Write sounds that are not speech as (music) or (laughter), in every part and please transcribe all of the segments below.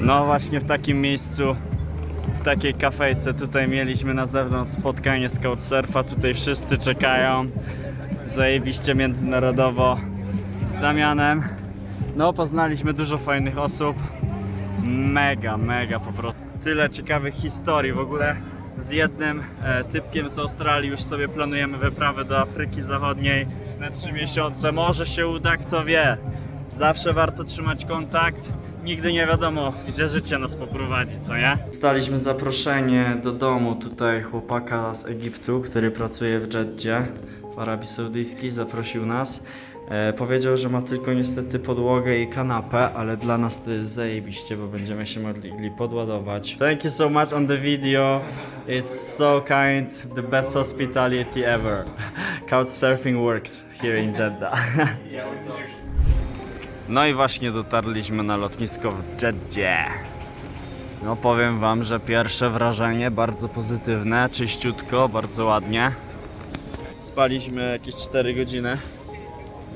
No właśnie w takim miejscu, w takiej kafejce tutaj mieliśmy na zewnątrz spotkanie z Couchsurfa. Tutaj wszyscy czekają. Zajebiście międzynarodowo z Damianem. No poznaliśmy dużo fajnych osób. Mega, mega po prostu. Tyle ciekawych historii w ogóle. Z jednym e, typkiem z Australii już sobie planujemy wyprawę do Afryki Zachodniej na 3 miesiące. Może się uda, kto wie. Zawsze warto trzymać kontakt. Nigdy nie wiadomo, gdzie życie nas poprowadzi, co nie? Staliśmy zaproszenie do domu tutaj chłopaka z Egiptu, który pracuje w Jeddzie w Arabii Saudyjskiej. Zaprosił nas. E, powiedział, że ma tylko niestety podłogę i kanapę, ale dla nas to jest zajebiście, bo będziemy się mogli podładować. Thank you so much on the video. It's so kind. The best hospitality ever. (laughs) Couchsurfing works here in Jeddah. (laughs) No i właśnie dotarliśmy na lotnisko w Jeddzie. No powiem wam, że pierwsze wrażenie bardzo pozytywne, czyściutko, bardzo ładnie. Spaliśmy jakieś 4 godziny.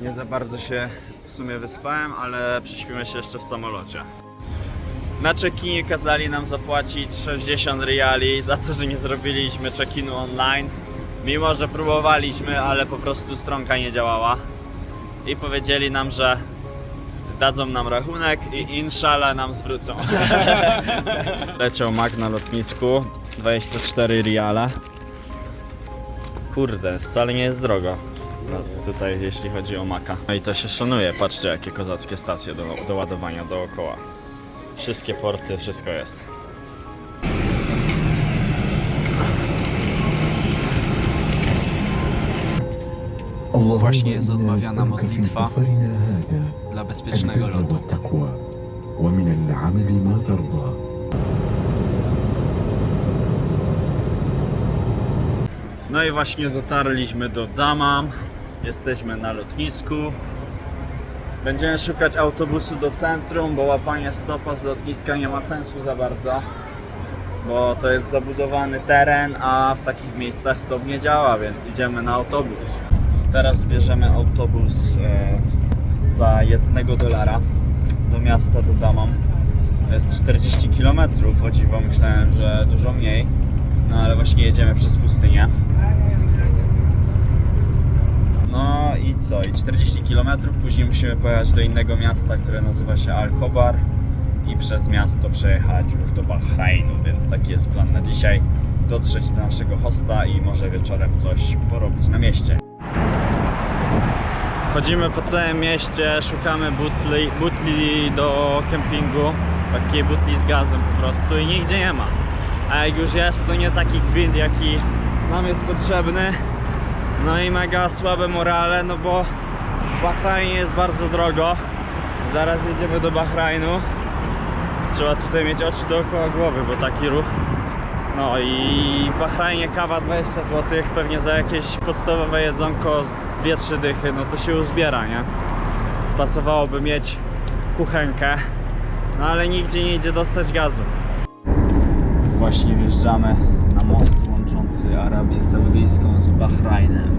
Nie za bardzo się w sumie wyspałem, ale przyśpimy się jeszcze w samolocie. Na check-inie kazali nam zapłacić 60 riali za to, że nie zrobiliśmy check-inu online. Mimo, że próbowaliśmy, ale po prostu stronka nie działała. I powiedzieli nam, że dadzą nam rachunek i inshallah nam zwrócą. (laughs) Leciał Mac na lotnisku, 24 riala. Kurde, wcale nie jest drogo. No, tutaj jeśli chodzi o Maka. No i to się szanuje, patrzcie jakie kozackie stacje do, do ładowania dookoła. Wszystkie porty, wszystko jest. Właśnie jest odmawiana modlitwa bezpiecznego البر lotu. والتقوى ومن العمل ما ترضى No i właśnie dotarliśmy do Damam. Jesteśmy na lotnisku. Będziemy szukać autobusu do centrum, bo łapanie stopa z lotniska nie ma sensu za bardzo. Bo to jest zabudowany teren, a w takich miejscach stop nie działa, więc idziemy na autobus. Teraz bierzemy autobus e, za jednego dolara do miasta, do Damam. Jest 40 km, o dziwo myślałem, że dużo mniej. No ale właśnie jedziemy przez pustynię. No i co? I 40 km, później musimy pojechać do innego miasta, które nazywa się Al-Kobar i przez miasto przejechać już do Bahrajnu, więc taki jest plan na dzisiaj. Dotrzeć do naszego hosta i może wieczorem coś porobić na mieście. Chodzimy po całym mieście, szukamy butli, butli do kempingu, takiej butli z gazem po prostu i nigdzie nie ma. A jak już jest, to nie taki gwint, jaki nam jest potrzebny. No i mega słabe morale, no bo w Bahrajnie jest bardzo drogo. Zaraz jedziemy do Bahrajnu. Trzeba tutaj mieć oczy dookoła głowy, bo taki ruch. No i w Bahrajnie kawa 20 zł, pewnie za jakieś podstawowe jedzonko 2-3 dychy, no to się uzbiera, nie? Spasowałoby mieć kuchenkę, no ale nigdzie nie idzie dostać gazu. Właśnie wjeżdżamy na most łączący Arabię Saudyjską z Bahrajnem.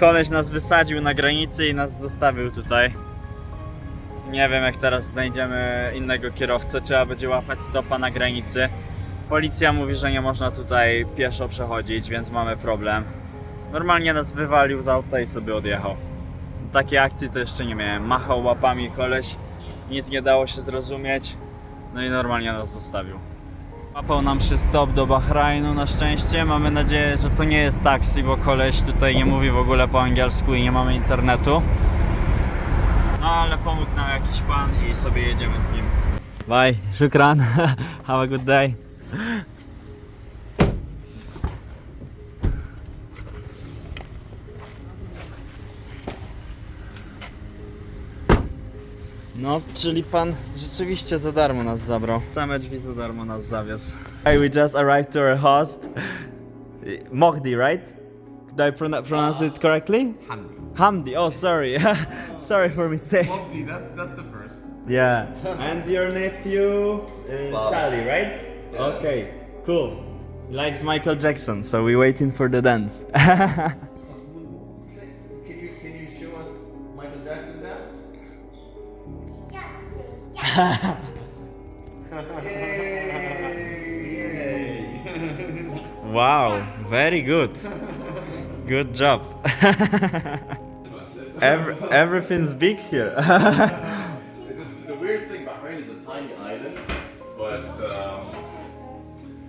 Koleś nas wysadził na granicy i nas zostawił tutaj. Nie wiem jak teraz znajdziemy innego kierowcę, trzeba będzie łapać stopa na granicy. Policja mówi, że nie można tutaj pieszo przechodzić, więc mamy problem. Normalnie nas wywalił z auta i sobie odjechał. Takiej akcji to jeszcze nie miałem. Machał łapami koleś, nic nie dało się zrozumieć. No i normalnie nas zostawił. Łapał nam się stop do Bahrajnu na szczęście. Mamy nadzieję, że to nie jest taksi, bo koleś tutaj nie mówi w ogóle po angielsku i nie mamy internetu. No ale pomógł nam jakiś pan i sobie jedziemy z nim. Bye, shukran. (laughs) Have a good day. No, czyli pan rzeczywiście za darmo nas zabrał. Same drzwi za darmo nas zawiózł. Hey, we just arrived to our host. Mohdi, right? Did I pronounce it correctly? Hamdi. Hamdi. Oh, sorry. (laughs) sorry for mistake. Mopti, that's that's the first. Yeah. (laughs) And your nephew, uh, Sally, right? Okay. Cool. He likes Michael Jackson, so we're waiting for the dance. (laughs) Can you, can you show us Michael Jackson dance? Jackson. Wow, very good. Good job. Every, everything's big here. (laughs) This, the weird thing, Bahrain is a tiny island, but um,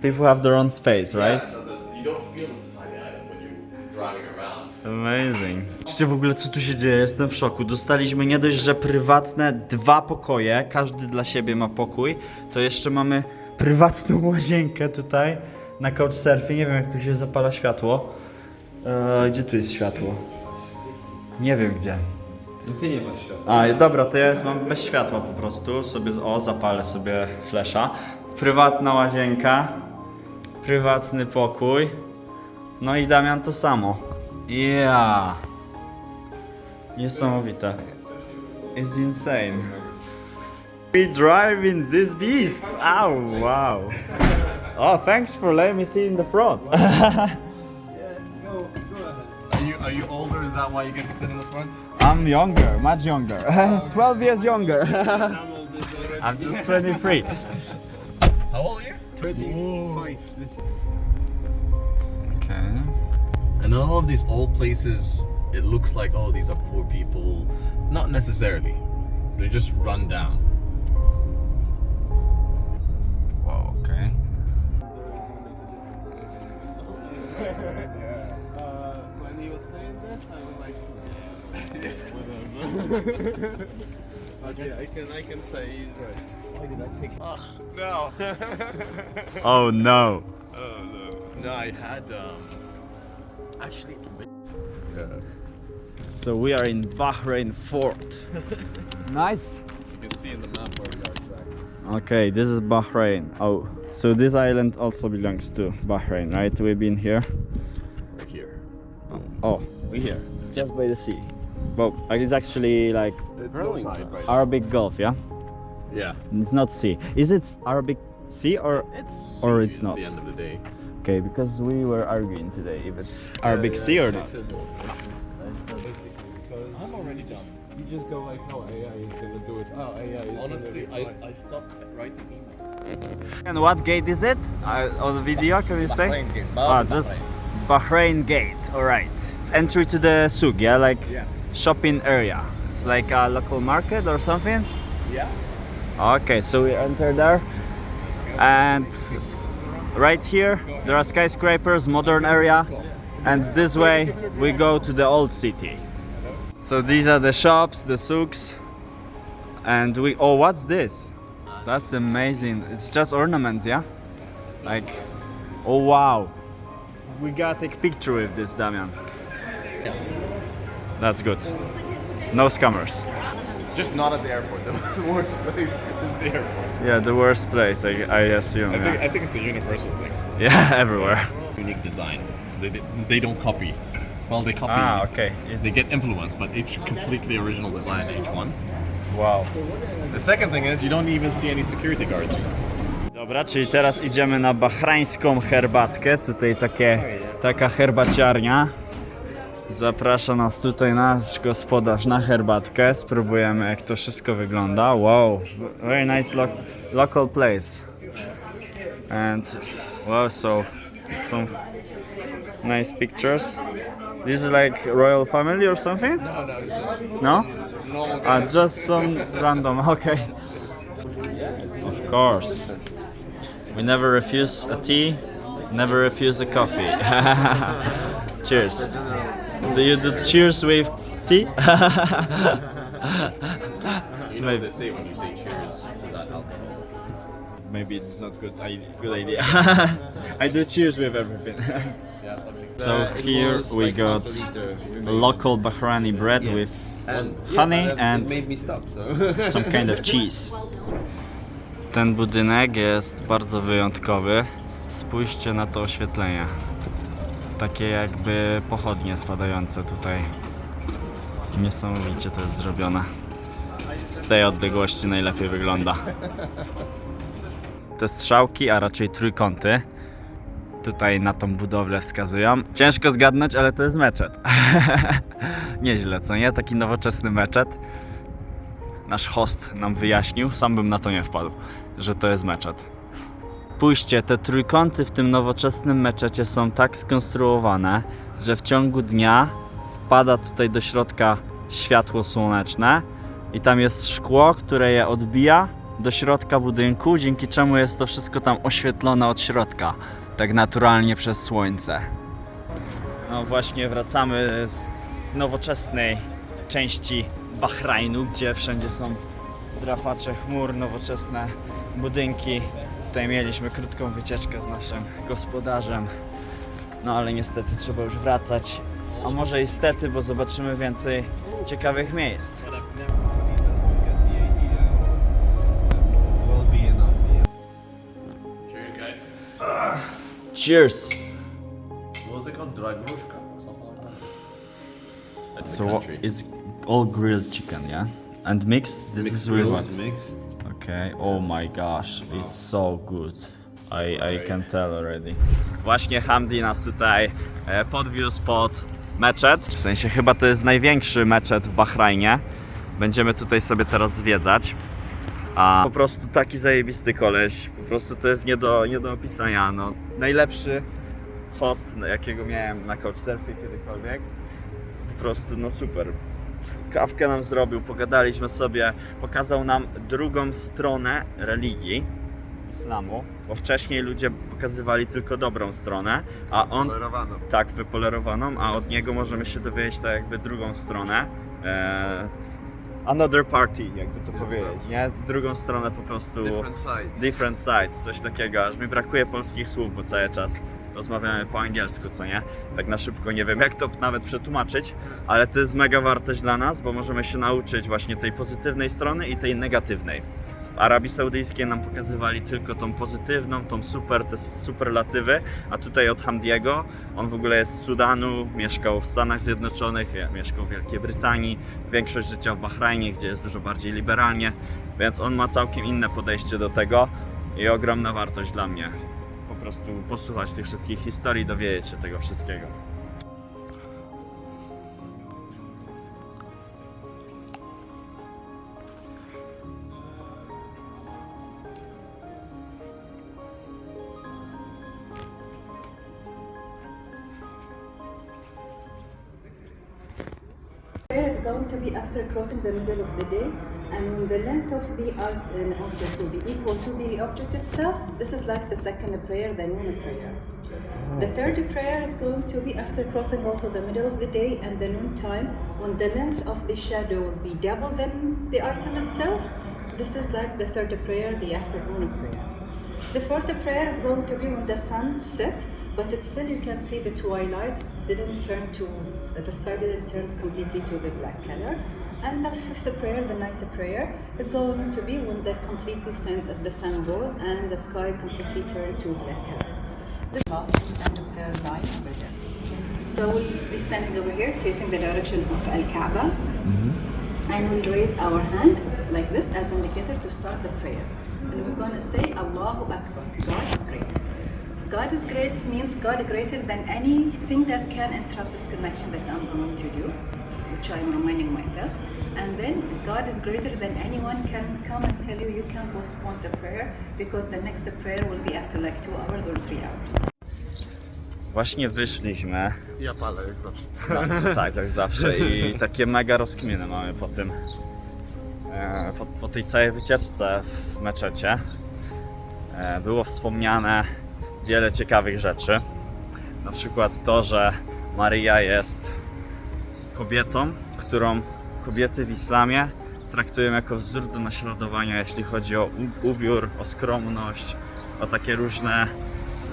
People have their own space, right? yeah, so the, you don't feel it's a tiny island when you're driving around. Amazing. Zobaczcie w ogóle co tu się dzieje, jestem w szoku. Dostaliśmy nie dość, że prywatne dwa pokoje, każdy dla siebie ma pokój, to jeszcze mamy prywatną (laughs) łazienkę tutaj na couchsurfing. Nie wiem jak tu się zapala światło. Eee, gdzie tu jest światło? Nie wiem gdzie. Ty nie masz światła. A, dobra, to ja mam bez światła po prostu. Sobie, z- o, zapalę sobie flesza. Prywatna łazienka, prywatny pokój. No i Damian to samo. Yeah. Niesamowite. It's insane. We drive in this beast. Oh, wow. Oh, thanks for letting me see in the front. (laughs) that why you get to sit in the front? I'm younger, much younger. (laughs) 12 years younger. (laughs) I'm just 23. How old are you? 25. Listen. Okay. And all of these old places, it looks like oh these are poor people. Not necessarily. They're just run down. Wow, okay. (laughs) whatever. okay, I can, I can say he's right. Why did I take? no. (laughs) Oh no. oh no. No, I had um. Actually, So we are in Bahrain Fort. (laughs) nice. you can see in the map where we are exactly. Okay, this is Bahrain. Oh, so this island also belongs to Bahrain, right? We've been here. Right here. Oh, we're here, just by the sea. Well, it's actually like It's low low tide tide right Arabic Gulf, yeah? Yeah. It's not sea. Is it Arabic Sea or It's Or sea it's at not. the end of the day. okay? Because we were arguing today if it's Arabic Sea or not. I'm already done. You just go like, oh, AI is gonna do it. Oh, AI is Honestly, gonna I. I stopped writing emails. And what gate is it? Uh, on the video, can you say? Ah, just Bahrain Gate. All right. It's entry to the souk, yeah, like shopping area. It's like a local market or something. Yeah. Okay, so we enter there, and right here there are skyscrapers, modern area, and this way we go to the old city. So these are the shops, the souks, and we. Oh, what's this? That's amazing. It's just ornaments, yeah. Like, oh wow, we gotta take a picture with this, Damian. That's good. No scammers. Just not at the airport. The (laughs) worst place is the airport. Yeah, the worst place, I, I assume. I think yeah. I think it's a universal thing. Yeah, (laughs) everywhere. Unique design. They, they, they don't copy. Well, they copy. Ah, okay. It's, They get influence, but it's completely original design each one. wow. The second thing is you don't even see any security guards. Dobra, czyli teraz idziemy na bahrańską herbatkę. Tutaj takie, taka herbaciarnia. Zaprasza nas tutaj nasz gospodarz na herbatkę. Spróbujemy jak to wszystko wygląda. Wow, very nice lo local place. And wow, so some nice pictures. This is like royal family or something? No, no, just no. Ah, just some random. (laughs) Okay. Of course. We never refuse a tea, never refuse a coffee. (laughs) cheers. Do you do cheers with tea? (laughs) You know what they say when you say cheers without alcohol. Maybe it's not good. I, good idea. (laughs) (laughs) I do cheers with everything. Yeah. Okay. so uh, here we got local Bahraini bread with honey uh, and made me stop, so. some kind of cheese. Ten budynek jest bardzo wyjątkowy. Spójrzcie na to oświetlenie. Takie jakby pochodnie spadające tutaj. Niesamowicie to jest zrobione. Z tej odległości najlepiej wygląda. Te strzałki, a raczej trójkąty, tutaj na tą budowlę wskazują. Ciężko zgadnąć, ale to jest meczet. (laughs) Nieźle, co nie? Taki nowoczesny meczet. Nasz host nam wyjaśnił, sam bym na to nie wpadł, że to jest meczet. Spójrzcie, te trójkąty w tym nowoczesnym meczecie są tak skonstruowane, że w ciągu dnia wpada tutaj do środka światło słoneczne i tam jest szkło, które je odbija do środka budynku, dzięki czemu jest to wszystko tam oświetlone od środka, tak naturalnie przez słońce. No właśnie wracamy z, nowoczesnej części Bahrajnu, gdzie wszędzie są drapacze chmur, nowoczesne budynki. Tutaj mieliśmy krótką wycieczkę z naszym gospodarzem, no ale niestety trzeba już wracać. A może i stety, bo zobaczymy więcej ciekawych miejsc. Cheers! What was it called? Dragushka or something like that? It's, The country. it's all grilled chicken, yeah? And mixed? This is real one. mixed. Okay, oh my gosh, it's so good. I, I can tell already. Właśnie Hamdi nas tutaj e, podwiózł pod meczet. W sensie chyba to jest największy meczet w Bahrajnie. Będziemy tutaj sobie teraz zwiedzać. A po prostu taki zajebisty koleś. Po prostu to jest nie do, nie do opisania. No, najlepszy host, jakiego miałem na Couchsurfie kiedykolwiek. Po prostu no super kawkę nam zrobił, pogadaliśmy sobie, pokazał nam drugą stronę religii islamu, bo wcześniej ludzie pokazywali tylko dobrą stronę, a on Tolerowano. tak wypolerowaną, a od niego możemy się dowiedzieć tak jakby drugą stronę. E, another party, jakby to powiedzieć, nie? Drugą stronę po prostu. Different side. Different sides, coś takiego, aż mi brakuje polskich słów, bo cały czas rozmawiamy po angielsku, co nie? Tak na szybko nie wiem jak to nawet przetłumaczyć, ale to jest mega wartość dla nas, bo możemy się nauczyć właśnie tej pozytywnej strony i tej negatywnej. W Arabii Saudyjskiej nam pokazywali tylko tą pozytywną, tą super, te superlatywy, a tutaj od Hamdiego, on w ogóle jest z Sudanu, mieszkał w Stanach Zjednoczonych, mieszkał w Wielkiej Brytanii, większość życia w Bahrajnie, gdzie jest dużo bardziej liberalnie, więc on ma całkiem inne podejście do tego i ogromna wartość dla mnie. Prostu posłuchać tych wszystkich historii, dowiedzieć się tego wszystkiego. Prayer is going to be after crossing the middle of the day, and the length of the art and object will be equal to the object itself, this is like the second prayer, the noon prayer. The oh. third prayer is going to be after crossing also the middle of the day and the noon time, when the length of the shadow will be double than the item itself. This is like the third prayer, the afternoon prayer. The fourth prayer is going to be when the sun set, but it's still you can see the twilight. It didn't turn to the sky didn't turn completely to the black color. And the fifth prayer, the night prayer, is going to be when the completely sun, the sun goes and the sky completely turn to black. This last and the prayer line over here. So we'll be standing over here facing the direction of Al Kaaba. Mm-hmm. And we'll raise our hand like this as indicator to start the prayer. And we're going to say Allahu Akbar. God is great. God is great means God greater than anything that can interrupt this connection that I'm going to do, which I'm reminding myself. And then God is greater than anyone can come and tell you you can postpone the prayer because the next prayer will be after like two hours or three hours. Właśnie wyszliśmy, Ja palę jak zawsze. tak jak zawsze i (laughs) takie mega rozkminy mamy po tym, e, po, po tej całej wycieczce w meczecie. E, Było wspomniane wiele ciekawych rzeczy, na przykład to, że Maryja jest kobietą, którą kobiety w islamie traktują jako wzór do naśladowania, jeśli chodzi o ubiór, o skromność, o takie różne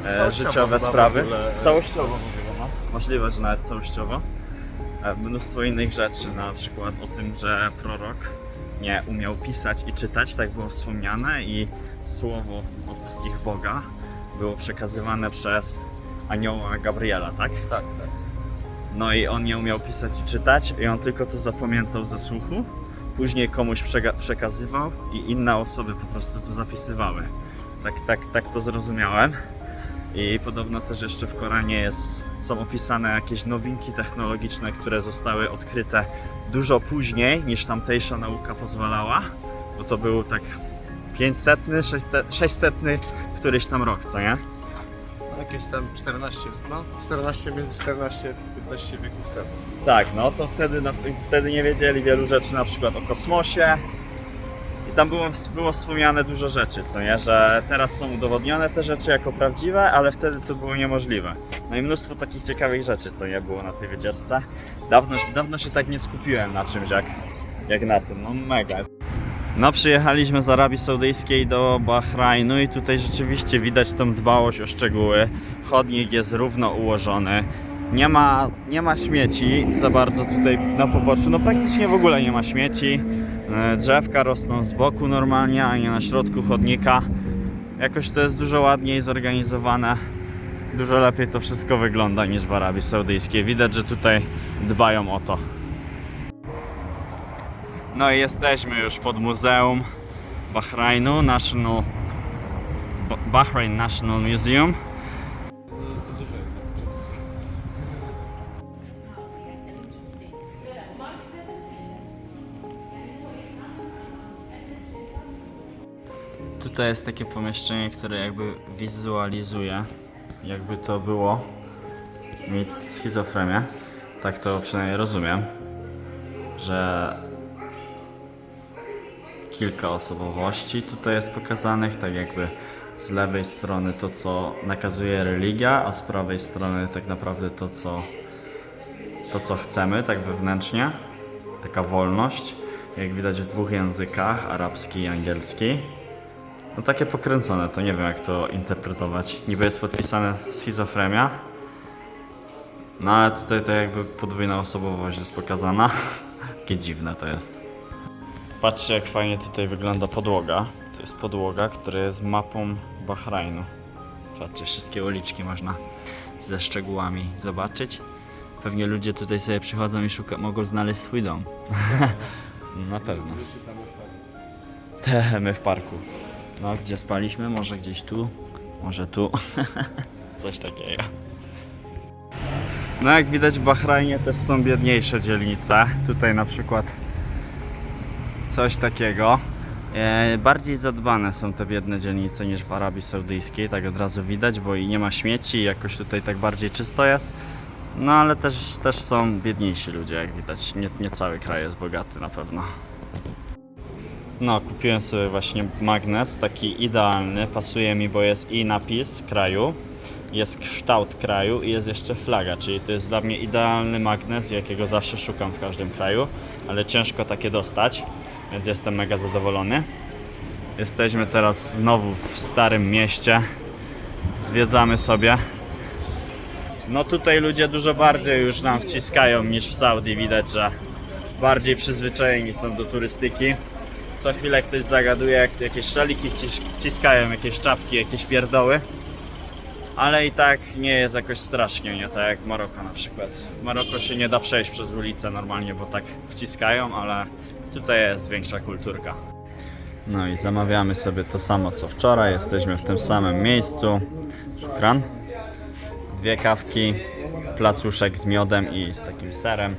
e, życiowe sprawy. e, Całościowo ogóle, no. Możliwe, że nawet całościowo. E, Mnóstwo innych rzeczy, na przykład o tym, że prorok nie umiał pisać i czytać, tak było wspomniane i słowo od ich Boga było przekazywane przez anioła Gabriela, tak? Tak, tak. No i on nie umiał pisać i czytać i on tylko to zapamiętał ze słuchu. Później komuś przekazywał i inne osoby po prostu to zapisywały. Tak, tak, tak to zrozumiałem. I podobno też jeszcze w Koranie jest, są opisane jakieś nowinki technologiczne, które zostały odkryte dużo później niż tamtejsza nauka pozwalała, bo to był tak 500, 600, 600 któryś tam rok, co nie? Jakieś tam 14, no 14, między 14 a 15 wieków temu. Tak, no to wtedy, na, wtedy nie wiedzieli wielu rzeczy, na przykład o kosmosie. I tam było, było wspomniane dużo rzeczy, co nie? Że teraz są udowodnione te rzeczy jako prawdziwe, ale wtedy to było niemożliwe. No i mnóstwo takich ciekawych rzeczy, co nie było na tej wycieczce. Dawno, dawno się tak nie skupiłem na czymś jak, jak na tym, no mega. No przyjechaliśmy z Arabii Saudyjskiej do Bahrajnu i tutaj rzeczywiście widać tą dbałość o szczegóły. Chodnik jest równo ułożony. Nie ma, nie ma śmieci za bardzo tutaj na poboczu. No praktycznie w ogóle nie ma śmieci. E, Drzewka rosną z boku normalnie, a nie na środku chodnika. Jakoś to jest dużo ładniej zorganizowane. Dużo lepiej to wszystko wygląda niż w Arabii Saudyjskiej. Widać, że tutaj dbają o to. No i jesteśmy już pod Muzeum Bahrajnu, National Ba- Bahrain National Museum. Tutaj jest takie pomieszczenie, które jakby wizualizuje, jakby to było mieć schizofrenię. Tak to przynajmniej rozumiem, że kilka osobowości tutaj jest pokazanych, tak jakby z lewej strony to, co nakazuje religia, a z prawej strony tak naprawdę to, co, to, co chcemy, tak wewnętrznie. Taka wolność, jak widać w dwóch językach, arabski i angielski. No takie pokręcone, to nie wiem jak to interpretować. Niby jest podpisane schizofrenia, no ale tutaj to jakby podwójna osobowość jest pokazana. (laughs) Jakie dziwne to jest. Patrzcie jak fajnie tutaj wygląda podłoga. To jest podłoga, która jest mapą Bahrajnu. Zobaczcie, wszystkie uliczki można ze szczegółami zobaczyć. Pewnie ludzie tutaj sobie przychodzą i szuka, mogą znaleźć swój dom. (laughs) Na pewno. Te, my w parku. No, gdzie spaliśmy? Może gdzieś tu? Może tu? (laughs) Coś takiego. No jak widać w Bahrajnie też są biedniejsze dzielnice. Tutaj na przykład coś takiego. E, bardziej zadbane są te biedne dzielnice niż w Arabii Saudyjskiej, tak od razu widać, bo i nie ma śmieci, jakoś tutaj tak bardziej czysto jest. No ale też, też są biedniejsi ludzie, jak widać. Nie, nie cały kraj jest bogaty na pewno. No, kupiłem sobie właśnie magnes, taki idealny, pasuje mi, bo jest i napis kraju, jest kształt kraju i jest jeszcze flaga, czyli to jest dla mnie idealny magnes, jakiego zawsze szukam w każdym kraju, ale ciężko takie dostać, więc jestem mega zadowolony. Jesteśmy teraz znowu w starym mieście, zwiedzamy sobie. No tutaj ludzie dużo bardziej już nam wciskają niż w Saudi, widać, że bardziej przyzwyczajeni są do turystyki. Co chwilę ktoś zagaduje, jak jakieś szaliki wcis- wciskają, jakieś czapki, jakieś pierdoły. Ale i tak nie jest jakoś strasznie, nie tak jak Maroko na przykład. W Maroko się nie da przejść przez ulicę normalnie, bo tak wciskają, ale tutaj jest większa kulturka. No i zamawiamy sobie to samo co wczoraj, jesteśmy w tym samym miejscu. Szukran. Dwie kawki, placuszek z miodem i z takim serem.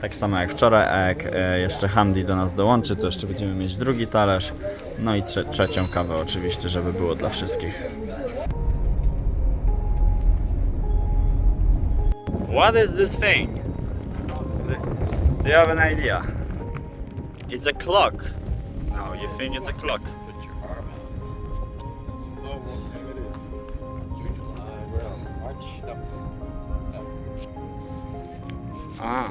Tak samo jak wczoraj, a jak e, jeszcze Hamdi do nas dołączy, to jeszcze będziemy mieć drugi talerz. No i trze- trzecią kawę oczywiście, żeby było dla wszystkich. What is this thing? Do you have an idea? It's a clock. No, you think it's a clock? No. Ah,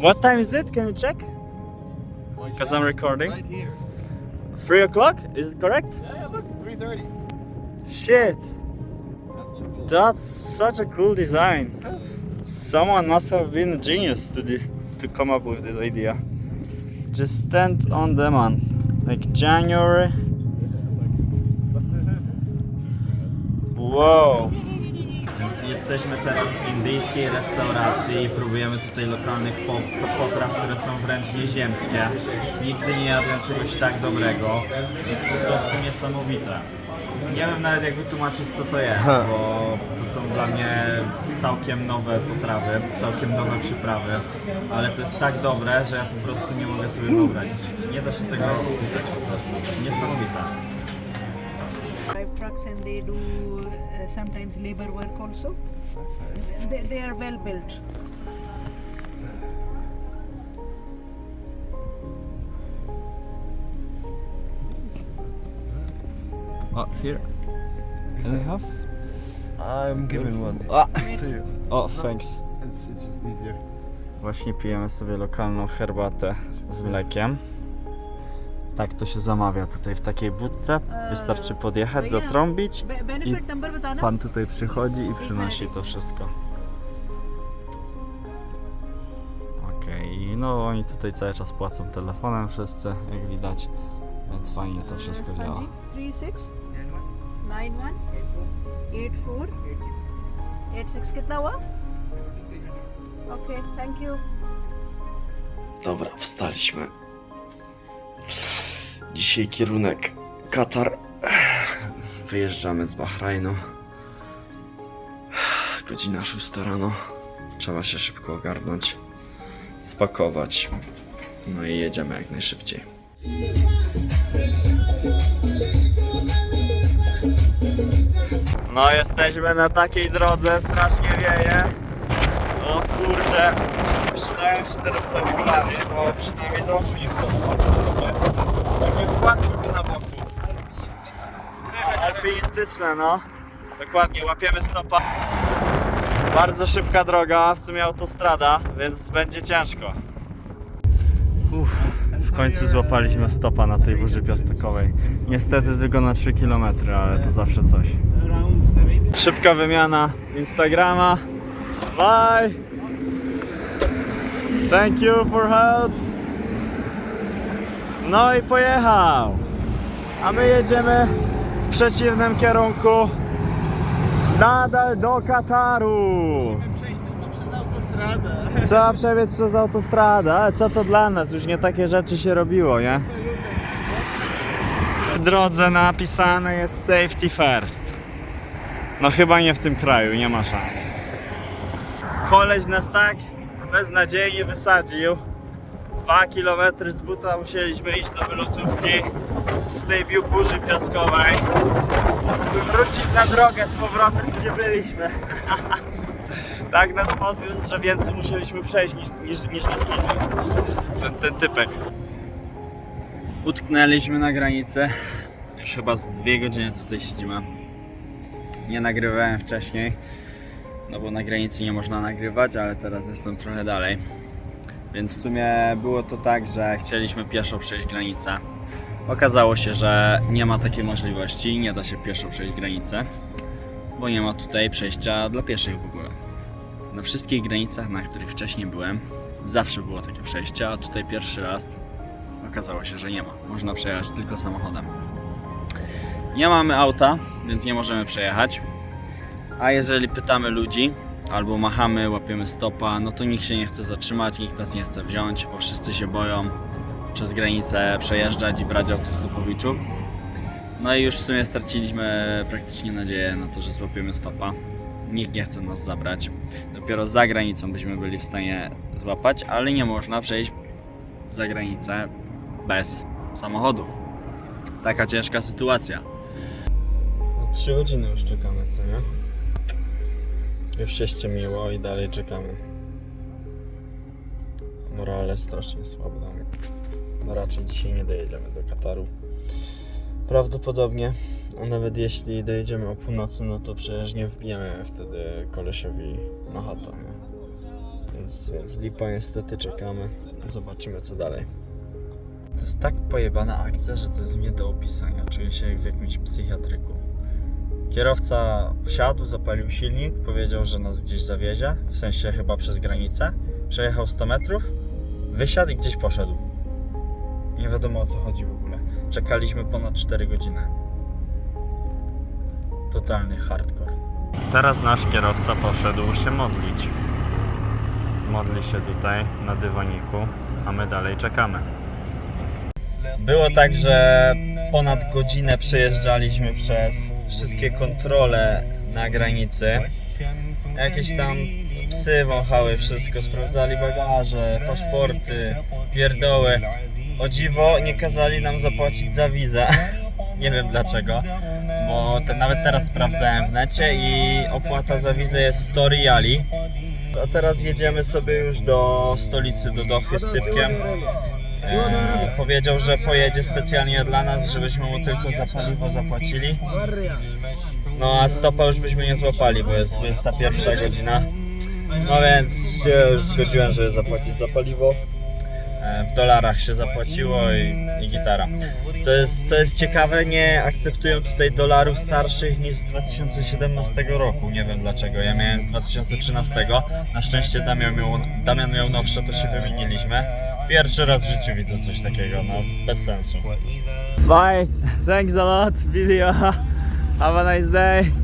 Yes, look, look. What time is it? Can you check? Because I'm recording. Right here. Three o'clock? Is it correct? Yeah, yeah, look, 3:30. Shit. That's such a cool design. Someone must have been a genius to this, to come up with this idea. Just stand on them on like January. (laughs) Wow. Jesteśmy teraz w indyjskiej restauracji i próbujemy tutaj lokalnych po- potraw, które są wręcz nieziemskie. Nigdy nie jadłem czegoś tak dobrego. Jest po prostu niesamowite. Nie wiem nawet jak wytłumaczyć co to jest, bo to są dla mnie całkiem nowe potrawy, całkiem nowe przyprawy, ale to jest tak dobre, że ja po prostu nie mogę sobie wyobrazić. Nie da się tego opisać po prostu. Niesamowite. Drive trucks and they do uh, sometimes labor work also. They, they are well built. Oh, here. Can I have? I'm giving one. Ah. (laughs) To you. Oh, thanks. It's, it's just easier. Właśnie pijemy sobie lokalną herbatę z mlekiem. Tak to się zamawia tutaj w takiej budce. Wystarczy podjechać, zatrąbić i pan tutaj przychodzi i przynosi to wszystko. Okej, okay. no oni tutaj cały czas płacą telefonem wszyscy, jak widać, więc fajnie to wszystko działa. 84 86 kitna thank you. Dobra, wstaliśmy. Dzisiaj kierunek Katar. Wyjeżdżamy z Bahrajnu. Godzina 6 rano. Trzeba się szybko ogarnąć, spakować. No i jedziemy jak najszybciej. No jesteśmy na takiej drodze, strasznie wieje. O kurde, przydają się teraz te okulary, bo przynajmniej do oczu nie wchodzą. Wkładki tu na boku. Alpinistyczne, no. Dokładnie, łapiemy stopa. Bardzo szybka droga, w sumie autostrada, więc będzie ciężko. Uff, w końcu złapaliśmy stopa na tej burzy piastokowej. Niestety tylko na 3 km, ale to zawsze coś. Szybka wymiana Instagrama. Bye! Thank you for help. No i pojechał. A my jedziemy w przeciwnym kierunku. Nadal do Kataru. (laughs) Trzeba przebiec przez autostradę, ale co to dla nas? Już nie takie rzeczy się robiło, nie? W drodze napisane jest safety first. No chyba nie w tym kraju, nie ma szans. Koleś nas tak beznadziejnie wysadził. Dwa kilometry z buta musieliśmy iść do wylotówki w tej burzy piaskowej, żeby wrócić na drogę z powrotem, gdzie byliśmy. (laughs) tak nas podwiózł, że więcej musieliśmy przejść niż, niż, niż nas. Ten, ten typek. Utknęliśmy na granicy. Już chyba z dwie godziny tutaj siedzimy. Nie nagrywałem wcześniej, no bo na granicy nie można nagrywać, ale teraz jestem trochę dalej. Więc w sumie było to tak, że chcieliśmy pieszo przejść granicę. Okazało się, że nie ma takiej możliwości, nie da się pieszo przejść granicę, bo nie ma tutaj przejścia dla pieszych w ogóle. Na wszystkich granicach, na których wcześniej byłem, zawsze było takie przejście, a tutaj pierwszy raz okazało się, że nie ma. Można przejechać tylko samochodem. Nie mamy auta, więc nie możemy przejechać. A jeżeli pytamy ludzi, albo machamy, łapiemy stopa, no to nikt się nie chce zatrzymać, nikt nas nie chce wziąć, bo wszyscy się boją przez granicę przejeżdżać i brać autostopowiczów. No i już w sumie straciliśmy praktycznie nadzieję na to, że złapiemy stopa. Nikt nie chce nas zabrać. Dopiero za granicą byśmy byli w stanie złapać, ale nie można przejść za granicę bez samochodu. Taka ciężka sytuacja. No, trzy godziny już czekamy, co nie? Już się ściemiło i dalej czekamy. Morale strasznie słabe. No raczej dzisiaj nie dojedziemy do Kataru. Prawdopodobnie, a nawet jeśli dojedziemy o północy, no to przecież nie wbijemy wtedy kolesiowi na? Więc, więc lipa niestety czekamy. Zobaczymy co dalej. To jest tak pojebana akcja, że to jest nie do opisania. Czuję się jak w jakimś psychiatryku. Kierowca wsiadł, zapalił silnik, powiedział, że nas gdzieś zawiezie, w sensie chyba przez granicę. Przejechał 100 metrów, wysiadł i gdzieś poszedł. Nie wiadomo o co chodzi w ogóle. Czekaliśmy ponad 4 godziny. Totalny hardcore. Teraz nasz kierowca poszedł się modlić. Modli się tutaj na dywaniku, a my dalej czekamy. Było tak, że ponad godzinę przejeżdżaliśmy przez wszystkie kontrole na granicy. Jakieś tam psy wąchały wszystko, sprawdzali bagaże, paszporty, pierdoły. O dziwo nie kazali nam zapłacić za wizę. (laughs) Nie wiem dlaczego, bo te, nawet teraz sprawdzałem w necie i opłata za wizę jest 100 riali. A teraz jedziemy sobie już do stolicy, do Dochy z typkiem. E, powiedział, że pojedzie specjalnie dla nas, żebyśmy mu tylko za paliwo zapłacili. No a stopa już byśmy nie złapali, bo jest 21 godzina. No więc się już zgodziłem, żeby zapłacić za paliwo. E, W dolarach się zapłaciło i, i gitara. Co jest, co jest ciekawe, nie akceptują tutaj dolarów starszych niż z 2017 roku. Nie wiem dlaczego. Ja miałem z 2013. Na szczęście Damian miał, Damian miał nowsze, to się wymieniliśmy. Pierwszy raz w życiu widzę coś takiego, no bez sensu. Bye, thanks a lot, video. Have a nice day.